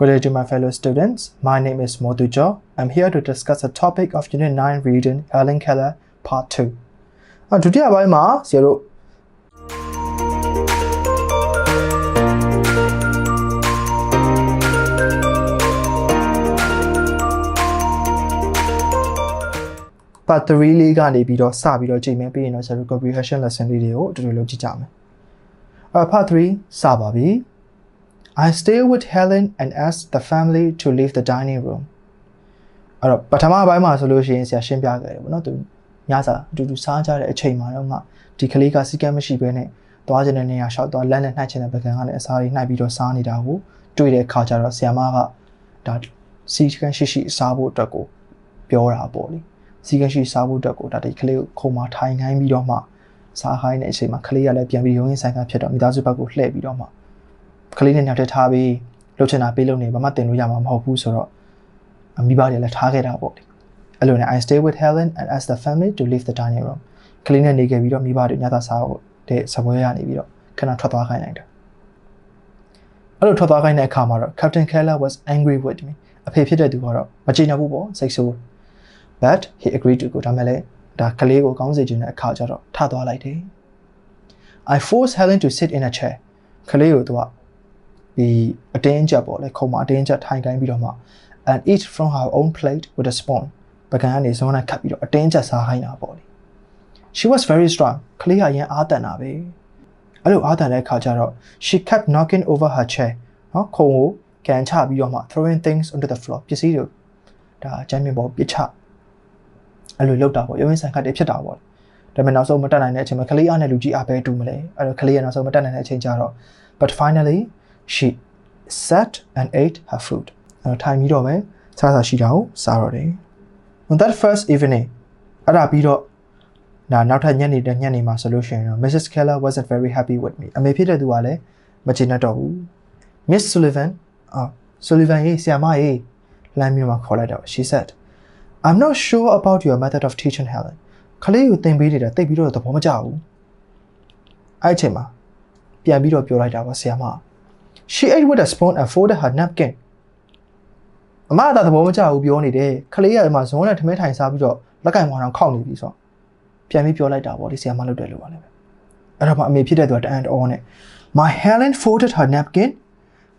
Good day to my fellow students. My name is Modujo. I'm here to discuss the topic of Unit 9 reading Helen Keller Part 2. အဒုတိယပိုင်းမှာဆရာတို့ပတ်3လေးကနေပြီးတော့စပြီးတော့ကြည့်မယ်ပြီးရင်တော့ဆရာတို့ comprehension lesson လေးတွေကိုအတူတူလုပ်ကြည့်ကြမယ်။အ part 3စပါပြီ။ I stay with Helen and ask the family to leave the dining room. အဲ့တော့ပထမပိုင်းမှာဆိုလို့ရှိရင်ဆရာရှင်းပြခဲ့တယ်ပေါ့နော်သူညစာအတူတူစားကြတဲ့အချိန်မှာတော့မှဒီကလေးကစီကံမရှိဘဲနဲ့သွားခြင်းတဲ့နေရာလျှောက်သွားလက်နဲ့နှိုက်ခြင်းတဲ့ပကံကလည်းအစားကြီးနှိုက်ပြီးတော့စားနေတာကိုတွေ့တဲ့အခါကျတော့ဆရာမကဒါစီကံရှိရှိစားဖို့အတွက်ကိုပြောတာပေါ့လေစီကံရှိစားဖို့အတွက်ကိုဒါဒီကလေးကိုခုံမထိုင်ခိုင်းပြီးတော့မှစားခိုင်းတဲ့အချိန်မှာကလေးကလည်းပြန်ပြီးရုံးရင်းဆိုင်ကဖြစ်တော့မိသားစုဘက်ကိုလှည့်ပြီးတော့မှ ကလေးနဲ့ညှောက်ထထားပြီးလှုပ်ချင်တာပေးလို့နေဘာမှတင်လို့ရမှာမဟုတ်ဘူးဆိုတော့မိဘတွေလည်းထားခဲ့တာပေါ့လေအဲ့လိုနဲ့ I stay with Helen and ask the family to leave the dining room ကလေးနဲ့နေခဲ့ပြီးတော့မိဘတွေညသာစားဖို့တဲ့စပွဲရနေပြီးတော့ခဏထွက်သွားခိုင်းလိုက်တာအဲ့လိုထွက်သွားခိုင်းတဲ့အခါမှာတော့ Captain Keller was angry with me အဖေဖြစ်တဲ့သူကတော့မကျေနပ်ဘူးပေါ့စိတ်ဆိုး but he agreed to go ဒါမဲ့လည်းဒါကလေးကိုကောင်းစေချင်တဲ့အခါကျတော့ထသွားလိုက်တယ် I forced Helen to sit in a chair ကလေးကိုသူက ဒီအတင်းချက်ပေါ့လေခုံမအတင်းချက်ထိုင်ခိုင်းပြီးတော့မှ and eat from her own plate with a spoon ပကံကနေဇွန်းနဲ့ခတ်ပြီးတော့အတင်းချက်စားခိုင်းတာပေါ့လေ she was very strong ကလေးကအရင်အားတန်တာပဲအဲ့လိုအားတန်တဲ့အခါကျတော့ she kept knocking over her chair နော်ခုံကိုကန်ချပြီးတော့မှ throwing things onto the floor ပစ္စည်းတွေဒါချမ်းမြေပေါ်ပစ်ချအဲ့လိုလောက်တာပေါ့ရုံးရင်းဆိုင်ခတ်တွေဖြစ်တာပေါ့ဒါပေမဲ့နောက်ဆုံးမတက်နိုင်တဲ့အချိန်မှာကလေးအားနဲ့လူကြီးအားပဲတူမလဲအဲ့တော့ကလေးကနောက်ဆုံးမတက်နိုင်တဲ့အချိန်ကျတော့ but finally she sat and ate her food အဲ့တော့ထိုင်ပြီးတော့ပဲစားစားရှိတာကိုစားတော့တယ် on that first evening အဲ့ဒါပြီးတော့နာနောက်ထပ်ညနေတဲ့ညနေမှာဆိုလို့ရှိရင်တော့ Mrs. Keller wasn't very happy with me အမေဖြစ်တဲ့သူကလည်းမကျေနပ်တော့ဘူး Miss Sullivan အာ Sullivan ရေးဆရာမရေးလမ်းမျိုးမှာခေါ်လိုက်တော့ she said I'm not sure about your method of teaching Helen ခလေးကိုသင်ပေးနေတာတိတ်ပြီးတော့သဘောမကျဘူးအဲ့အချိန်မှာပြန်ပြီးတော့ပြောလိုက်တာပါဆရာမ She ate with a spoon and folded her napkin အမကသဘောမကျဘူးပြောနေတယ်ခလေးကဒီမှာဇွန်းနဲ့ထမင်းထိုင်စားပြီးတော့လက်ကင်ဝါတော့ခောက်နေပြီဆိုတော့ပြန်ပြီးပြောလိုက်တာပေါ့ဒီဆရာမလုပ်တယ်လို့ပါလေအဲ့တော့မှအမေဖြစ်တဲ့သူကတအန်အောနဲ့ My Helen folded her napkin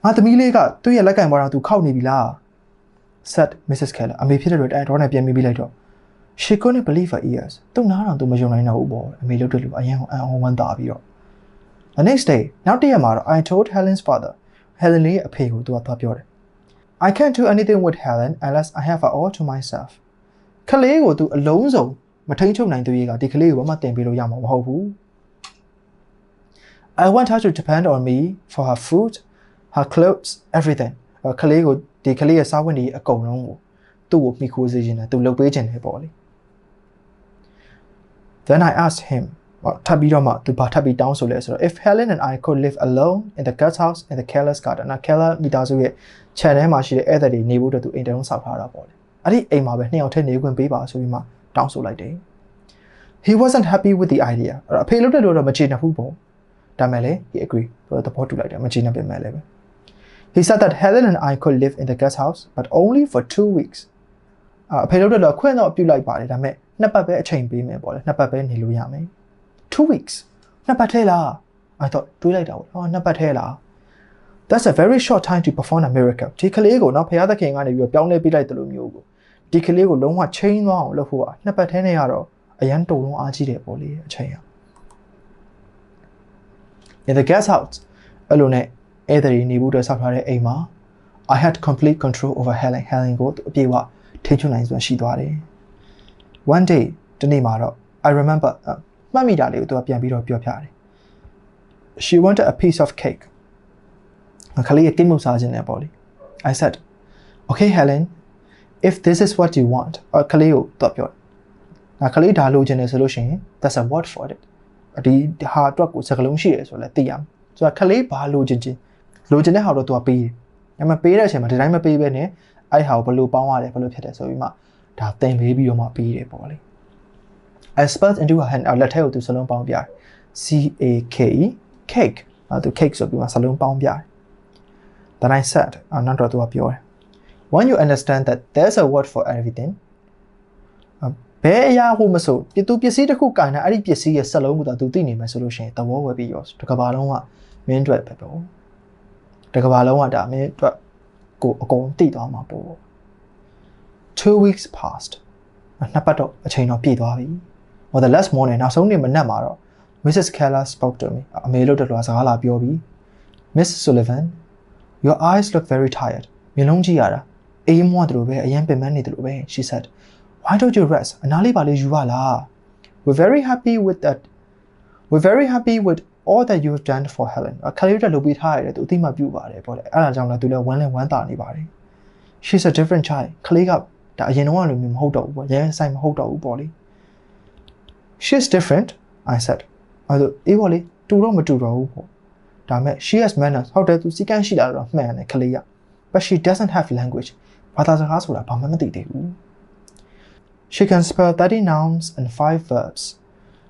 ငါသမီးလေးကသူ့ရဲ့လက်ကင်ဝါတော့သူခောက်နေပြီလား said Mrs. Keller အမေဖြစ်တဲ့သူတအန်အောနဲ့ပြန်ပြီးပြီးလိုက်တော့ she couldn't believe her ears သူနားတော့သူမယုံနိုင်တော့ဘူးပေါ့အမေလုပ်တယ်လို့အရင်ကအန်အောဝမ်းသာပြီးတော့ The next day နောက်တစ်ရက်မှာတော့ I told Helen's father Helen လေးရဲ့အဖေကိုသူကသွားပြောတယ် I can't do anything with Helen unless I have her all to myself ခလေးကိုသူအလုံးစုံမထိန်ချုပ်နိုင်သူရေးကဒီကလေးကိုဘာမှတင်ပေးလို့ရမှာမဟုတ်ဘူး I want her to depend on me for her food her clothes everything ခလေးကိုဒီကလေးရဲ့စားဝတ်နေအကုန်လုံးကိုသူ့ကိုမိခိုးစေချင်တယ်သူလုပ်ပေးချင်တယ်ပေါ့လေ Then I asked him ထပ်ပြီးတော့မှသူဘာထပ်ပြီးတောင်းဆိုလဲဆိုတော့ if Helen and I could live alone in the guest house in the Keller's garden နော် Keller မိသားစုရဲ့ channel မှာရှိတဲ့ဧည့်သည်တွေနေဖို့အတွက်သူအိမ်တုံးဆောက်ထားတာပေါ့လေအဲ့ဒီအိမ်မှာပဲနှစ်ယောက်ထည့်နေခွင့်ပေးပါဆိုပြီးမှတောင်းဆိုလိုက်တယ် He wasn't happy with the idea အဲ့တော့အဖေလုပ်တဲ့လို့တော့မချေနှက်ဘူးပေါ့ဒါမဲ့လေ he agree သူသဘောတူလိုက်တယ်မချေနှက်ပြင်မဲ့လည်းပဲ He said that Helen and I could live in the guest house but only for 2 weeks အဖေလုပ်တဲ့လို့ခွင့်တော့ပြုလိုက်ပါတယ်ဒါမဲ့နှစ်ပတ်ပဲအချိန်ပေးမယ်ပေါ့လေနှစ်ပတ်ပဲနေလို့ရမယ် 2 weeks နှစ်ပတ်ထဲလား I thought တွေးလိုက်တာပေါ့ဟောနှစ်ပတ်ထဲလား That's a very short time to perform a miracle ဒီကလေးကိုနော်ဖခင်သခင်ကနေပြီးတော့ပြောင်းလဲပေးလိုက်တယ်လို့မျိုးကိုဒီကလေးကိုလုံးဝ chain သွားအောင်လုပ်ဖို့ကနှစ်ပတ်ထဲနဲ့ရတော့အရန်တုံလုံးအားကြီးတယ်ပေါ့လေအချိန်ရ In the guest house အဲ့လိုနဲ့ဧည့်သည်နေဖို့အတွက်ဆောက်ထားတဲ့အိမ်မှာ I had complete control over Helen Helen ကိုအပြည့်အဝထိန်းချုပ်နိုင်စွမ်းရှိသွားတယ် One day ဒီနေ့မှာတော့ I remember မှတ်မိတာလေးကိုသူကပြန်ပြီးတော့ပြောပြတယ် She wanted a piece of cake ခလေးရဲ့ကိတ်မုတ်စားခြင်းနဲ့ပေါ့လေ I said okay Helen if this is what you want ခလေးကိုတော့ပြောငါခလေးဒါလိုချင်တယ်ဆိုလို့ရှိရင် that's a word for it ဒီဟာအတွက်ကိုစကားလုံးရှိတယ်ဆိုလည်းသိရမယ်ဆိုတော့ခလေးဘာလိုချင်ချင်းလိုချင်တဲ့ဟာတော့သူကပေးတယ်ဒါပေမဲ့ပေးတဲ့အချိန်မှာဒီတိုင်းမပေးဘဲနဲ့အဲ့ဟာကိုဘယ်လိုပေါင်းရတယ်ဘယ်လိုဖြစ်တယ်ဆိုပြီးမှဒါသင်ပေးပြီးတော့မှပေးတယ်ပေါ့လေ I spelled into her hand လက်ထဲကိုသူစလုံးပေါင်းပြတယ် C A K E cake အဲသူ cake ဆိုပြီးမှစလုံးပေါင်းပြတယ် then I said အနောက်တော့သူကပြောတယ် when you understand that there's a word for everything ဘယ်အရာကိုမဆိုပြသူပစ္စည်းတစ်ခုကင်တာအဲ့ဒီပစ္စည်းရဲ့စက်လုံးကိုသာသူသိနေမယ်ဆိုလို့ရှိရင်သဘောဝယ်ပြီးရောတကဘာလုံးကမင်းအတွက်ပဲပေါ့တကဘာလုံးကဒါမင်းအတွက်ကိုအကုန်သိသွားမှာပေါ့2 weeks passed နှစ်ပတ်တော့အချိန်တော့ပြည့်သွားပြီ well the last morning နောက်ဆုံးနေ့မနက်မှာတော့ Mrs. Keller spoke to me အမေလို့တော်တော်စကားလာပြောပြီး Miss Sullivan your eyes look very tired မျက်လုံးကြည့်ရတာအေးမွားတယ်လို့ပဲအရင်ပင်ပန်းနေတယ်လို့ပဲ she said why don't you rest အနားလေးပါလေးယူပါလား we're very happy with that we're very happy with all that you have done for Helen အခါလေးတက်လုပ်ပေးထားရတယ်သူအသိမှပြုပါတယ်ပေါ့လေအဲ့ဒါကြောင့်လည်းသူလည်းဝမ်းလည်းဝမ်းသာနေပါတယ် she's a different child ခလေးကဒါအရင်တော့လိုမျိုးမဟုတ်တော့ဘူးပေါ့ရဲဆိုင်မဟုတ်တော့ဘူးပေါ့လေ she's different i said အဲ့ဒါအေးပေါ့လေတူတော့မတူတော့ဘူးပေါ့ဒါမဲ့ she has manners ဟုတ်တယ်သူစီကန်းရှိတာတော့မှန်တယ်ခလေးက but she doesn't have language ဘာသာစကားဆိုတာဘာမှမသိသေးဘူး she can spell 30 nouns and 5 verbs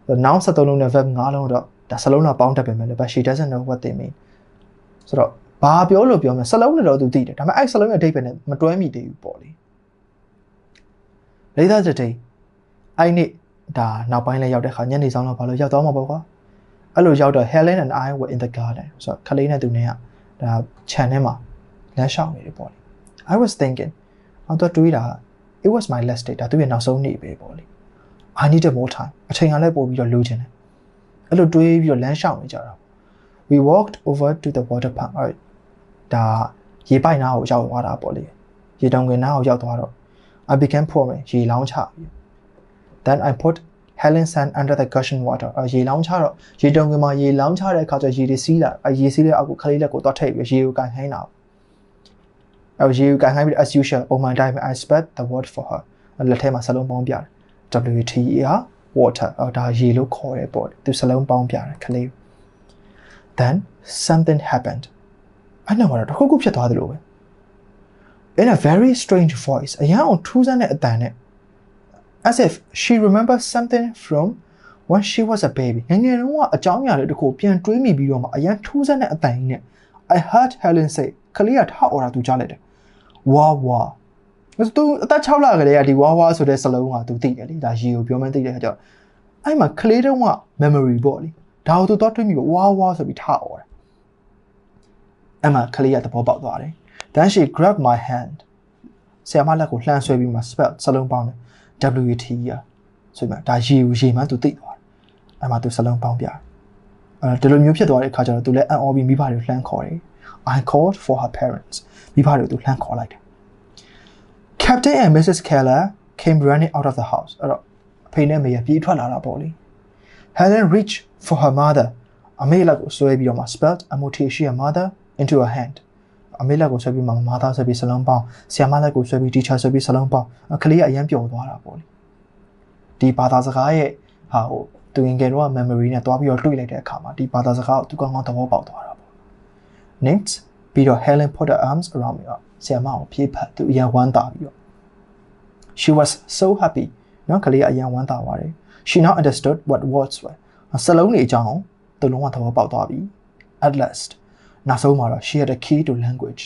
the nouns သုံးလုံးနဲ့ verb ၅လုံးတော့ဒါစလုံးတော့ပေါင်းတတ်ပေမဲ့ but she doesn't know what they mean ဆိုတော့ဘာပြောလို့ပြောမလဲစလုံးနဲ့တော့သူသိတယ်ဒါပေမဲ့အဲ့စလုံးရဲ့အဓိပ္ပာယ်နဲ့မတွဲမိသေးဘူးပေါ့လေ later today အဲ့နေ့ ဒါနောက်ပိုင်းလဲရောက်တဲ့ခါညနေဆောင်တော့ဘာလို့ရောက်သွားမှာပေါ့ကွာအဲ့လိုရောက်တော့ Helen and I were in the garden ဆိုတော့ခလေးနဲ့သူနဲ့ကဒါခြံထဲမှာလမ်းလျှောက်နေတယ်ပေါ့လေ I was thinking အော်တော့တွေးတာ it was my last day ဒါသူရဲ့နောက်ဆုံးနေ့ပဲပေါ့လေ I needed more time အချိန်ကလည်းပို့ပြီးတော့လိုချင်တယ်အဲ့လိုတွေးပြီးတော့လမ်းလျှောက်နေကြတာ we walked over to the water park အဲ့ဒါရေပိုက်နားကိုရောက်သွားတာပေါ့လေရေတောင်ကင်နားကိုရောက်သွားတော့ I began pouring ရေလောင်းချပြီး then I put Helen sand under the gushing water အရေလောင်းချတော့ရေတုံကင်မှာရေလောင်းချတဲ့အခါကျရေတွေစီးလာအရေစီးတဲ့အောက်ကိုခလေးလက်ကိုတော့ထိပ်ပြီးရေကိုကန်ခိုင်းတာအဲရေကိုကန်ခိုင်းပြီး as usual ပုံမှန်တိုင်း I spread the word for her လက်ထဲမှာစလုံးပေါင်းပြတယ် WTER water ဒါရေလို့ခေါ်တယ်ပေါ့သူစလုံးပေါင်းပြတယ်ခလေး then something happened အဲ့နောက်မှာတော့တစ်ခုခုဖြစ်သွားသလိုပဲ in a very strange voice အရန်အောင်ထူးဆန်းတဲ့အတန်နဲ့ as if she remembers something from when she was a baby ငငယ်တုန်းကအကြောင်းအရာတွေတခုပြန်တွေးမိပြီးတော့မှအရန်ထူးဆန်းတဲ့အတန်ကြီးနဲ့ I heard Helen say ကလေးကထောက်အော်တာသူကြားလိုက်တယ်ဝါဝါသူအသက်6လကလေးကဒီဝါဝါဆိုတဲ့စလုံးကသူသိတယ်လေဒါရေကိုပြောမှန်းသိတဲ့အခါကျတော့အဲ့မှာကလေးတုန်းက memory ပေါ့လေဒါကိုသူတော့တွေးမိပြီးဝါဝါဆိုပြီးထောက်အော်တယ်အဲ့မှာကလေးကသဘောပေါက်သွားတယ် then she grabbed my hand ဆရာမလက်ကိုလှမ်းဆွဲပြီးမှ spell စလုံးပေါင်းတယ် WT ရဆိုပြီးဒါရေကိုရေမှန်းသူသိသွားတယ်အဲ့မှာသူစလုံးပေါင်းပြတယ်အဲဒီလိုမျိုးဖြစ်သွားတဲ့အခါကျတော့သူလည်းအံ့ဩပြီးမိဘတွေကိုလှမ်းခေါ်တယ် I called for her parents မိဘတွေကိုသူလှမ်းခေါ်လိုက်တယ် Captain and Mrs. Keller came running out of the house အဲ့တော့အဖေနဲ့မေကပြေးထွက်လာတာပေါ့လေ Helen reached for her mother အမေလက်ကိုဆွဲပြီးတော့မှ spelled amorticia mother into her hand အမေလက်ကိုဆွဲပြီးမှမသားဆွဲပြီးစလုံးပေါင်းဆီယမလက်ကိုဆွဲပြီး teacher ဆွဲပြီးစလုံးပေါင်းကလေးကအရန်ပျော်သွားတာပေါ့လေဒီဘာသာစကားရဲ့ဟာဟိုသူငယ်ငယ်တော့ memory နဲ့တွားပြီးတော့တွေ့လိုက်တဲ့အခါမှာဒီဘာသာစကားကိုသူကောင်းကောင်းသဘောပေါက်သွားတာပေါ့ next ပြီးတော့ Helen put her arms around me ဆီယမကိုပြေးဖက်သူအရန်ဝမ်းသာပြီးတော့ she was so happy နော်ကလေးကအရန်ဝမ်းသာပါတယ် she now understood what words were စလုံးတွေအကြောင်းသူလုံးဝသဘောပေါက်သွားပြီ at last နောက်ဆုံးမှာတော့ she had a key to language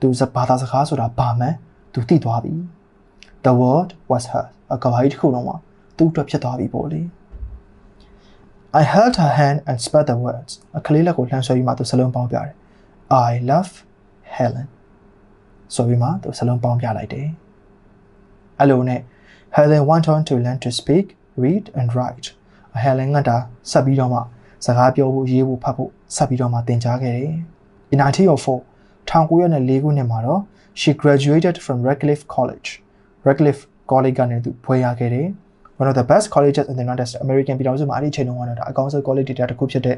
သူစဘာသာစကားဆိုတာဘာမှန်းသူသိသွားပြီ the word was her အကဘာကြီးတစ်ခုလုံးမှာသူ့အတွက်ဖြစ်သွားပြီပေါ့လေ I held her hand and spelled the words အခလေးလက်ကိုလှမ်းဆွဲပြီးမှသူစလုံးပေါင်းပြတယ် I love Helen ဆိုပြီးမှသူစလုံးပေါင်းပြလိုက်တယ်အဲ့လိုနဲ့ Helen went on to learn to speak read and write Helen ကဒါဆက်ပြီးတော့မှ စကားပြောဖို့ရေးဖို့ဖတ်ဖို့ဆက်ပြီးတော့မှသင်ကြားခဲ့တယ်။ In 1904 1904ခုနှစ်မှာတော့ she graduated from Radcliffe College Radcliffe College ကနေသူဘွဲရခဲ့တယ်။ one of the best colleges in the United States American ပြည်တော်စုမှာအဲ့ဒီချိန်တုန်းကတော့အကောင်းဆုံး college တွေတစ်ခုဖြစ်တဲ့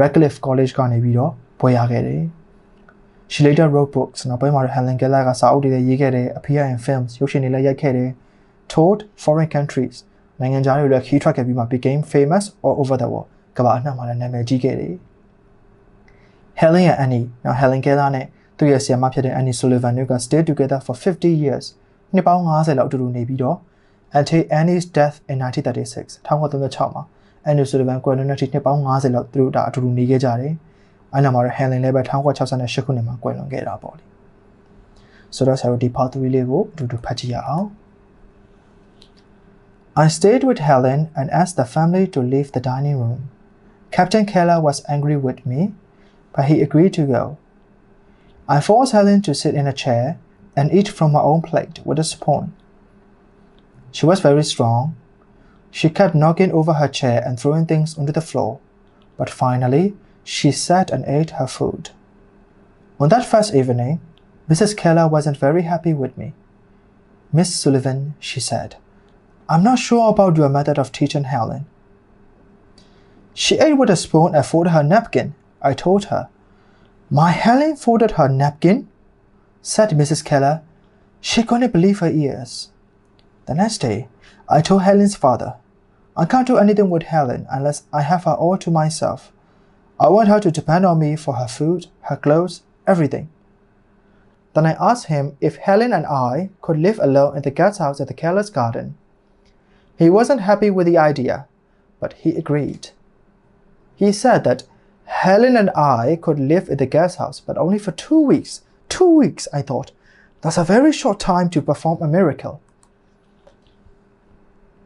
Radcliffe College ကနေပြီးတော့ဘွဲရခဲ့တယ်။ She later wrote books နောက်ပိုင်းမှာတော့ Helen Keller ကစာအုပ်တွေလည်းရေးခဲ့တယ် appear in films ရုပ်ရှင်တွေလည်းရိုက်ခဲ့တယ် toured foreign countries နိုင်ငံခြားတွေလည်းခီးထွက်ခဲ့ပြီးမှ became famous all over the world ကမ္ဘာအနှံ့မှာလည်းနာမည်ကြီးခဲ့တယ် Helen နဲ့ Annie နောက် Helen Keller နဲ့သူ့ရဲ့ဆရာမဖြစ်တဲ့ Annie Sullivan တို့က stay together for 50 years နှစ်ပေါင်း90လောက်အတူတူနေပြီးတော့ until Annie's death in 1936 1936မှာ Annie Sullivan ကွယ်လွန်တဲ့အထိနှစ်ပေါင်း90လောက်သူတို့ဒါအတူတူနေခဲ့ကြတယ်အဲ့နောက်မှာတော့ Helen လည်းပဲ1968ခုနှစ်မှာကွယ်လွန်ခဲ့တာပေါ့လေဆိုတော့ဆရာတို့ဒီ part 3လေးကိုအတူတူဖတ်ကြည့်ရအောင် I stayed with Helen and asked the family to leave the dining room. Captain Keller was angry with me, but he agreed to go. I forced Helen to sit in a chair and eat from her own plate with a spoon. She was very strong. She kept knocking over her chair and throwing things onto the floor, but finally she sat and ate her food. On that first evening, Mrs. Keller wasn't very happy with me. Miss Sullivan, she said, I'm not sure about your method of teaching Helen. She ate with a spoon and folded her napkin, I told her. My Helen folded her napkin? said Mrs. Keller. She couldn't believe her ears. The next day, I told Helen's father, I can't do anything with Helen unless I have her all to myself. I want her to depend on me for her food, her clothes, everything. Then I asked him if Helen and I could live alone in the guest house at the Keller's garden. He wasn't happy with the idea, but he agreed. He said that Helen and I could live in the guest house, but only for two weeks. Two weeks, I thought. That's a very short time to perform a miracle.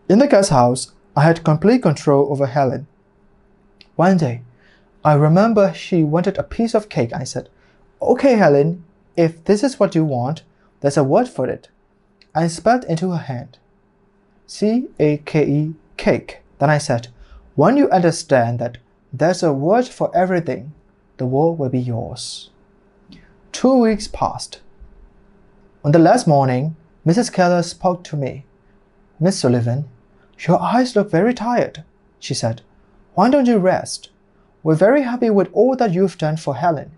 In the guest house, I had complete control over Helen. One day, I remember she wanted a piece of cake. I said, Okay, Helen, if this is what you want, there's a word for it. I spelled into her hand. C A K E, cake. Then I said, When you understand that there's a word for everything, the world will be yours. Two weeks passed. On the last morning, Mrs. Keller spoke to me. Miss Sullivan, your eyes look very tired, she said. Why don't you rest? We're very happy with all that you've done for Helen.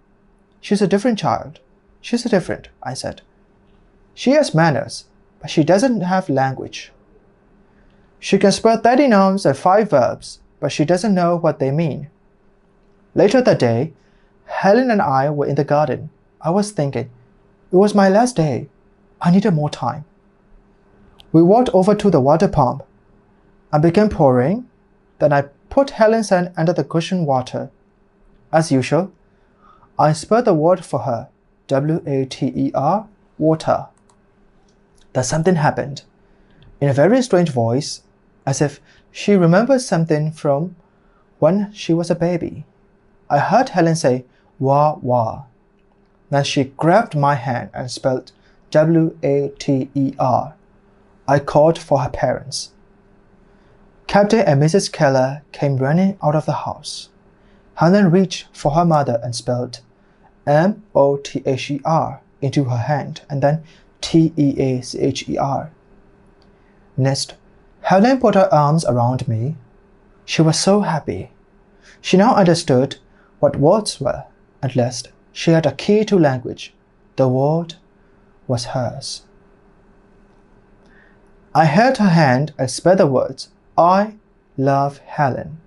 She's a different child. She's a different, I said. She has manners, but she doesn't have language. She can spell 30 nouns and 5 verbs, but she doesn't know what they mean. Later that day, Helen and I were in the garden. I was thinking, it was my last day. I needed more time. We walked over to the water pump. I began pouring. Then I put Helen's hand under the cushion water. As usual, I spelled the word for her W A T E R, water. Then something happened. In a very strange voice, as if she remembered something from when she was a baby. I heard Helen say, Wah wah. Then she grabbed my hand and spelled W A T E R. I called for her parents. Captain and Mrs. Keller came running out of the house. Helen reached for her mother and spelled M O T H E R into her hand and then T E A C H E R. Next, Helen put her arms around me. She was so happy. She now understood what words were. At last, she had a key to language. The word was hers. I held her hand and spelled the words, I love Helen.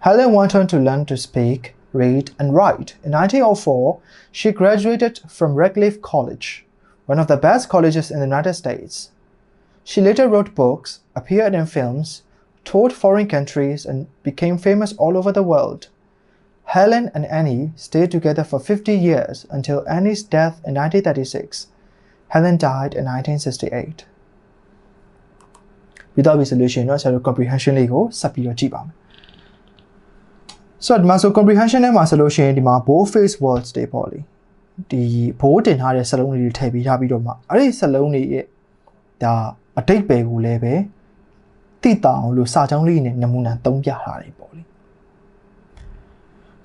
Helen went on to learn to speak, read, and write. In 1904, she graduated from Redcliffe College, one of the best colleges in the United States. She later wrote books, appeared in films, toured foreign countries, and became famous all over the world. Helen and Annie stayed together for 50 years until Annie's death in 1936. Helen died in 1968. ပြီးတော့ပြီဆိုလို့ရှိရင်တော့ဆရာတို့ comprehension လေးကိုဆက်ပြီးတော့ကြည့်ပါမယ်။ဆိုတော့ဒီမှာဆို comprehension ထဲမှာဆိုလို့ရှိရင်ဒီမှာ bold face words တွေပေါ့လေ။ဒီဘိုးတင်ထားတဲ့စလုံးလေးတွေထည့်ပြီးထားပြီးတော့မှအဲ့ဒီစလုံးတွေရဲ့ဒါ အတိတ်ပဲကိုလည်းပဲတိတောင်လို့စာကြောင်းလေးနဲ့နမူနာသုံးပြထားတယ်ပေါ့လေ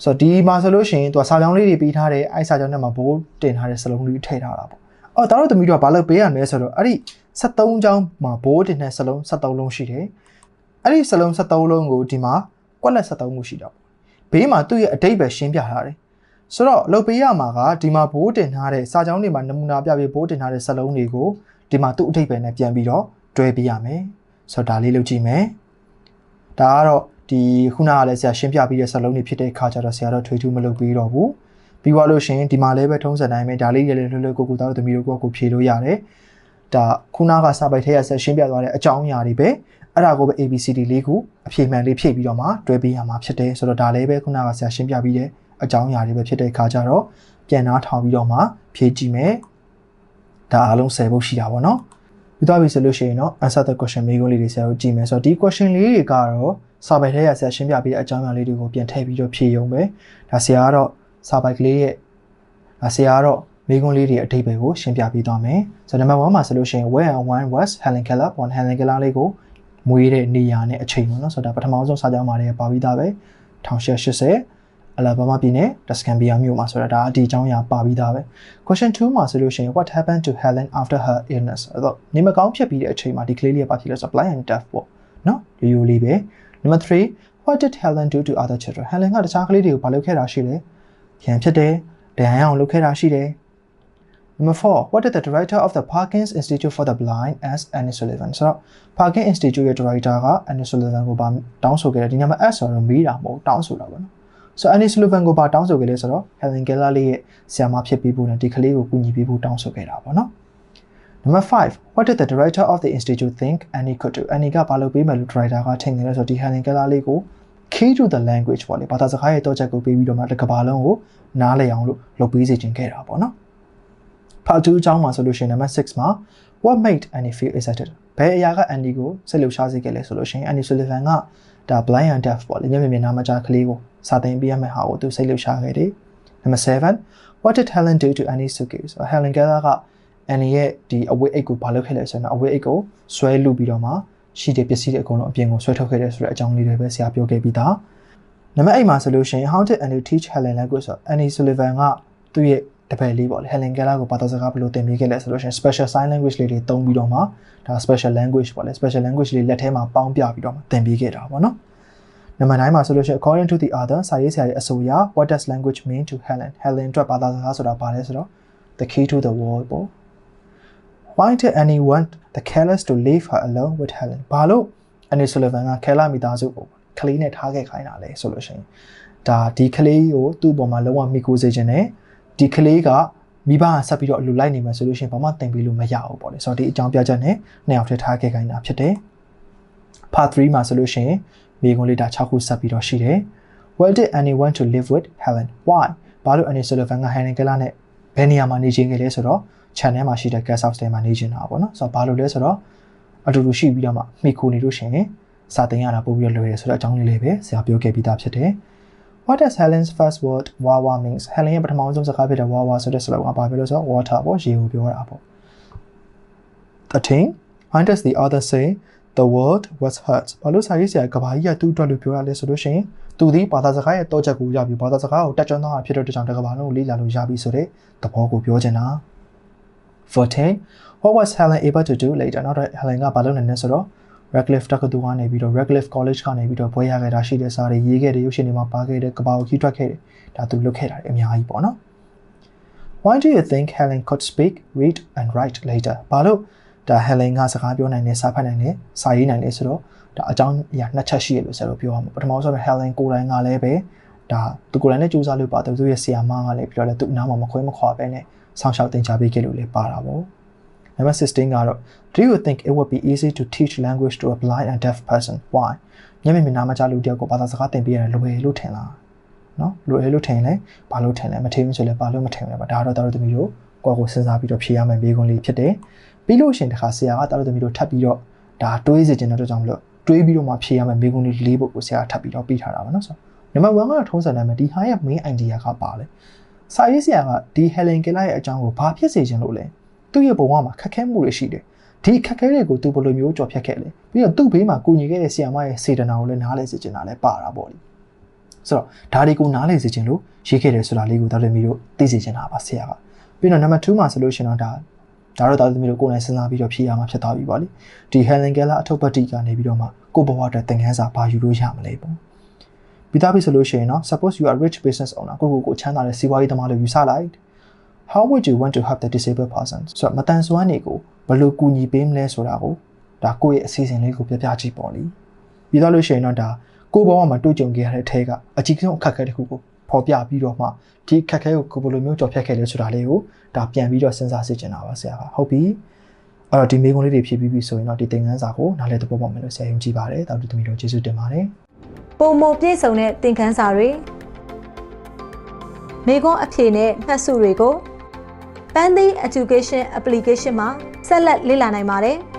ဆိုတော့ဒီမှာဆိုလို့ရှိရင်သူကစာကြောင်းလေးတွေပေးထားတယ်အဲ့စာကြောင်းထဲမှာဘိုးတင်ထားတဲ့စလုံးလေးထည့်ထားတာပေါ့အော်ဒါတော့သမီးတို့ကဘာလို့ပေးရမလဲဆိုတော့အဲ့ဒီ73ကြောင်းမှာဘိုးတင်တဲ့စလုံး73လုံးရှိတယ်အဲ့ဒီစလုံး73လုံးကိုဒီမှာကွက်လက်73ခုရှိတာပေါ့ဘေးမှာသူ့ရဲ့အတိတ်ပဲရှင်းပြထားတယ်ဆိုတော့လုပ်ပေးရမှာကဒီမှာဘိုးတင်ထားတဲ့စာကြောင်းတွေမှာနမူနာပြပြီးဘိုးတင်ထားတဲ့စလုံးတွေကို ဒီမှာသူ့အထိပ္ပယ်နဲ့ပြန်ပြီးတော့တွဲပေးရမယ်ဆိုတော့ဒါလေးလုပ်ကြည့်မယ်ဒါကတော့ဒီခုနကလည်းဆရာရှင်းပြပြီးတဲ့စလုံးတွေဖြစ်တဲ့အခါကျတော့ဆရာတော့ထွေးထူးမလုပ်ပြီးတော့ဘူးပြီးသွားလို့ရှိရင်ဒီမှာလည်းပဲထုံးစံတိုင်းပဲဒါလေးတွေလည်းလွယ်လွယ်ကူကူသားတို့သမီးတို့ကိုကိုဖြေလို့ရတယ်ဒါခုနကစာပိုက်ထဲရဆက်ရှင်းပြသွားတဲ့အကြောင်းအရာတွေပဲအဲ့ဒါကိုပဲ ABCD လေးခုအဖြေမှန်လေးဖြည့်ပြီးတော့မှတွဲပေးရမှာဖြစ်တယ်ဆိုတော့ဒါလည်းပဲခုနကဆရာရှင်းပြပြီးတဲ့အအကြောင်းအရာတွေပဲဖြစ်တဲ့အခါကျတော့ပြန်နားထောင်ပြီးတော့မှဖြည့်ကြည့်မယ် ဒါအားလုံး10ပုတ်ရှိတာပေါ့နော်ပြီးသွားပြီဆိုလို့ရှိရင်တော့ answer the question မေးခွန်းလေးတွေဆရာတို့ကြည့်မယ်ဆိုတော့ဒီ question လေးတွေကတော့စာပိုက်ထဲရဆရာရှင်းပြပေးတဲ့အကြောင်းအရာလေးတွေကိုပြန်ထည့်ပြီးတော့ဖြည့်ရုံပဲဒါဆရာကတော့စာပိုက်ကလေးရဲ့ဒါဆရာကတော့မေးခွန်းလေးတွေအထိပ္ပယ်ကိုရှင်းပြပေးသွားမယ်ဆိုတော့ number 1မှာဆိုလို့ရှိရင် where and when was Helen Keller born Helen Keller လေးကိုမွေးတဲ့နေရာနဲ့အချိန်ပေါ့နော်ဆိုတော့ဒါပထမဆုံးစာကြောင်းမှာလည်းပါပြီးသားပဲ1880 အလာဘာမာပြည်နယ်တစကန်ဘီယာမြို့မှာဆိုတာဒါအဒီအကြောင်းအရာပါပြီးသားပဲ question 2မှာဆိုလို့ရှိရင် what happened to Helen after her illness အဲ့တော့နေမကောင်းဖြစ်ပြီးတဲ့အချိန်မှာဒီကလေးလေးပါဖြစ်လဲဆို blind and deaf ပေါ့နော်ရိုးရိုးလေးပဲ number 3 what did Helen do to other children Helen ကတခြားကလေးတွေကိုဘာလုပ်ခဲ့တာရှိလဲရန်ဖြစ်တယ်ဒဏ်ရာအောင်လုပ်ခဲ့တာရှိတယ် Number 4 what did the director of the Parkins Institute for the Blind as Annie Sullivan ဆိုတော့ Parkins Institute ရဲ့ director က Annie Sullivan ကိုပါတောင်းဆိုခဲ့တယ်ဒီညမှာ S ဆိုတော့မေးတာမဟုတ်တောင်းဆိုတာပေါ့နော် ဆိုတော့ Annie Sullivan ကိုပါတောင်းဆိုခဲ့လဲဆိုတော့ Helen Keller လေးရဲ့ဆရာမဖြစ်ပြီးဖို့နဲ့ဒီကလေးကိုကူညီပေးဖို့တောင်းဆိုခဲ့တာပေါ့နော် Number 5 what did the director of the institute think Annie could do Annie ကဘာလုပ်ပေးမယ်လို့ director ကထင်တယ်လဲဆိုတော့ဒီ Helen Keller လေးကို key to the language ပေါ့လေဘာသာစကားရဲ့တော့ချက်ကိုပေးပြီးတော့မှတစ်ကမ္ဘာလုံးကိုနားလည်အောင်လို့လုပ်ပေးစေချင်ခဲ့တာပေါ့နော် part 2အကြောင်းမှာဆိုလို့ရှိရင် number 6မှာ what made Annie feel excited ဘယ်အရာက Annie ကိုစိတ်လှုပ်ရှားစေခဲ့လဲဆိုလို့ရှိရင် Annie Sullivan ကဒါ blind and deaf ပေါ့လေမျက်မြင်မြင်နားမကြားကလေးကိုစာသင်ပေးရမယ့်ဟာကိုသူစိတ်လှုပ်ရှားခဲ့တယ် number 7 what did Helen do to Annie's suitcase Helen Keller က Annie ရဲ့ဒီအဝတ်အိတ်ကိုဘာလုပ်ခဲ့လဲဆိုတော့အဝတ်အိတ်ကိုဆွဲလူပြီးတော့မှရှိတဲ့ပစ္စည်းတွေအကုန်လုံးအပြင်ကိုဆွဲထုတ်ခဲ့တယ်ဆိုတဲ့အကြောင်းလေးတွေပဲဆရာပြောခဲ့ပြီးသားနံပါတ်8မှာဆိုလို့ရှိရင် how did Annie teach Helen language ဆို Annie Sullivan ကသူ့ရဲ့ တပည့်လေးပေါ့လေ Helen Keller ကိုဘာသာစကားဘယ်လိုသင်ပေးခဲ့လဲဆိုလို့ရှိရင် special sign language လေးတွေသုံးပြီးတော့မှဒါ special language ပေါ့လေ special language လေးလက်ထဲမှာပေါင်းပြပြီးတော့မှသင်ပေးခဲ့တာပေါ့နော်နံပါတ်9မှာဆိုလို့ရှိရင် according to the other စာရေးဆရာရဲ့အဆိုအရ what does language mean to Helen Helen အတွက်ဘာသာစကားဆိုတာဘာလဲဆိုတော့ the key to the world ပေါ့ why did Annie want the Kellers to leave her alone with Helen ဘာလို့ Annie Sullivan က Keller မိသားစုကိုကလေးနဲ့ထားခဲ့ခိုင်းတာလဲဆိုလို့ရှိရင်ဒါဒီကလေးကိုသူ့ပေါ်မှာလုံးဝမိကိုစေခြင်းနဲ့ ဒီကလေးကမိဘကဆက်ပြီးတော့အလိုလိုက်နေမှာဆိုလို့ရှိရင်ဘာမှတင်ပြီးလို့မရဘူးပေါ့လေဆိုတော့ဒီအကြောင်းပြချက်နဲ့နှစ်ယောက်ထည့်ထားခဲ့ခိုင်းတာဖြစ်တယ် part 3မှာဆိုလို့ရှိရင်မိကွန်လေးတာ6ခုဆက်ပြီးတော့ရှိတယ် Why did Annie want to live with Helen why ဘာလို့ Annie Sullivan က Helen Keller နဲ့ဘယ်နေရာမှာနေချင်းခဲ့လဲဆိုတော့ channel မှာရှိတဲ့ guest house ထဲမှာနေချင်းတာပေါ့နော်ဆိုတော့ဘာလို့လဲဆိုတော့အတူတူရှိပြီးတော့မှမိခိုနေလို့ရှိရင်စာသင်ရတာပို့ပြီးတော့လွယ်တယ်ဆိုတော့အကြောင်းလေးလေးပဲဆရာပြောခဲ့ပြီးသားဖြစ်တယ် What does Helen's first word wawa means Helen ရဲ့ပထမဆုံးစကားဖြစ်တဲ့ wawa ဆိုတဲ့စကားကဘာပြောလို့ဆိုတော့ water ပေါ့ရေကိုပြောတာပေါ့13 Why does the author say the world was hurt ဘာလို့စာရေးဆရာကဘာကြီးကသူ့အတွက်လို့ပြောရလဲဆိုလို့ရှိရင်သူဒီဘာသာစကားရဲ့တော့ချက်ကိုရပြီဘာသာစကားကိုတက်ကြွသွားတာဖြစ်တဲ့အတွက်ကြောင့်တကဘာလုံးကိုလေ့လာလို့ရပြီဆိုတဲ့သဘောကိုပြောချင်တာ14 What was Helen able to do later နောက်တော့ Helen ကဘာလုပ်နိုင်လဲဆိုတော့ Radcliffe တက္ကသိုလ်ကနေပြီးတော့ Radcliffe College ကနေပြီးတော့ဘွဲရခဲ့တာရှိတဲ့စာတွေရေးခဲ့တဲ့ရုပ်ရှင်တွေမှာပါခဲ့တဲ့ကဘာကိုကြီးထွက်ခဲ့တယ်ဒါသူလုပ်ခဲ့တာအများကြီးပေါ့နော် Why do you think Helen could speak, read and write later ဘာလို့ဒါ Helen ကစကားပြောနိုင်တယ်စာဖတ်နိုင်တယ်စာရေးနိုင်တယ်ဆိုတော့ဒါအကြောင်းအရာနှစ်ချက်ရှိရလို့ဆရာတို့ပြောရမှာပထမဆုံး Helen ကိုယ်တိုင်ကလည်းပဲဒါသူကိုယ်တိုင်လည်းစူးစမ်းလို့ပါတယ်သူရဲ့ဆရာမကလည်းပြောတယ်သူ့အနားမှာမခွဲမခွာပဲနဲ့ဆောင်းရှောက်တင်ချပေးခဲ့လို့လည်းပါတာပေါ့ Number 16ကတော့ Do you think it would be easy to teach language to a blind and deaf person? Why? မျက်မြင်မြင်နာမကြားလူတယောက်ကိုဘာသာစကားသင်ပေးရတယ်လွယ်လို့ထင်လားနော်လွယ်လို့ထင်လဲဘာလို့ထင်လဲမထင်ဘူးဆိုလဲဘာလို့မထင်လဲပါဒါတော့တာတို့သမီးတို့ကိုယ့်ကိုစဉ်းစားပြီးတော့ဖြေရမယ်မိကုန်းလေးဖြစ်တယ်ပြီးလို့ရှင်တခါဆရာကတာတို့သမီးတို့ထပ်ပြီးတော့ဒါတွေးစေချင်တဲ့အတွက်ကြောင့်မလို့တွေးပြီးတော့မှဖြေရမယ်မိကုန်းလေးလေးပုတ်ကိုဆရာထပ်ပြီးတော့ပြီးထားတာပါနော်ဆိုနံပါတ်1ကတော့ထုံးစံတယ်မယ်ဒီဟာရဲ့ main idea ကပါလေစာရေးဆရာကဒီ Helen Keller ရဲ့အကြောင်းကိုဘာဖြစ်စေချင်လို့လဲ သူ့ရဲ့ဘဝမှာခက်ခဲမှုတွေရှိတယ်ဒီခက်ခဲတွေကိုသူဘယ်လိုမျိုးကြော်ဖြတ်ခဲ့လဲပြီးတော့သူ့ဘေးမှာကိုညီခဲ့တဲ့ဆီယာမရဲ့စေတနာကိုလည်းနားလဲစေချင်တာလည်းပါတာပေါ့လေဆိုတော့ဒါတွေကိုနားလဲစေချင်လို့ရေးခဲ့တယ်ဆိုတာလေးကိုတော်တော်မျိုးတို့သိစေချင်တာပါဆရာကပြီးတော့နံပါတ်2မှာဆိုလို့ရှင်တော့ဒါဒါတော့တော်တော်မျိုးတို့ကိုယ်နဲ့စဉ်းစားပြီးတော့ဖြေရမှာဖြစ်သွားပြီပေါ့လေဒီ Helen Keller အထုပ်ပတ်တိကနေပြီးတော့မှကိုဘဝအတွက်သင်ခန်းစာဘာယူလို့ရမလဲပေါ့ပြီးသားပြီဆိုလို့ရှိရင်တော့ suppose you are rich business owner ကိုကိုကိုချမ်းသာတဲ့စီးပွားရေးသမားလို့ယူဆလိုက် how would you want to help the disabled person ဆိုတော့မတန်ဆွမ်းနေကိုဘယ်လိုကူညီပေးမလဲဆိုတာကိုဒါကိုယ့်ရဲ့အစီအစဉ်လေးကိုပြပြကြည့်ပေါ့လေပြီးတော့လို့ရှိရင်တော့ဒါကိုယ့်ဘဝမှာတွေ့ကြုံခဲ့ရတဲ့အထက်ကအကြီးဆုံးအခက်အခဲတစ်ခုကိုဖော်ပြပြီးတော့မှဒီအခက်အခဲကိုကိုယ်ဘယ်လိုမျိုးကြော်ဖြတ်ခဲ့လဲဆိုတာလေးကိုဒါပြန်ပြီးတော့စဉ်းစားစေချင်တာပါဆရာကဟုတ်ပြီအဲ့တော့ဒီမေးခွန်းလေးတွေဖြည့်ပြီးပြီဆိုရင်တော့ဒီသင်ခန်းစာကိုနားလည်သဘောပေါက်မယ်လို့ဆရာယုံကြည်ပါတယ်တောက်တူသမီးတို့ကျေးဇူးတင်ပါတယ်ပုံမပြည့်စုံတဲ့သင်ခန်းစာတွေမေခွန်းအဖြေနဲ့မှတ်စုတွေကို Pandy Education Application မှာဆက်လက်လေ့လာနိုင်ပါတယ်။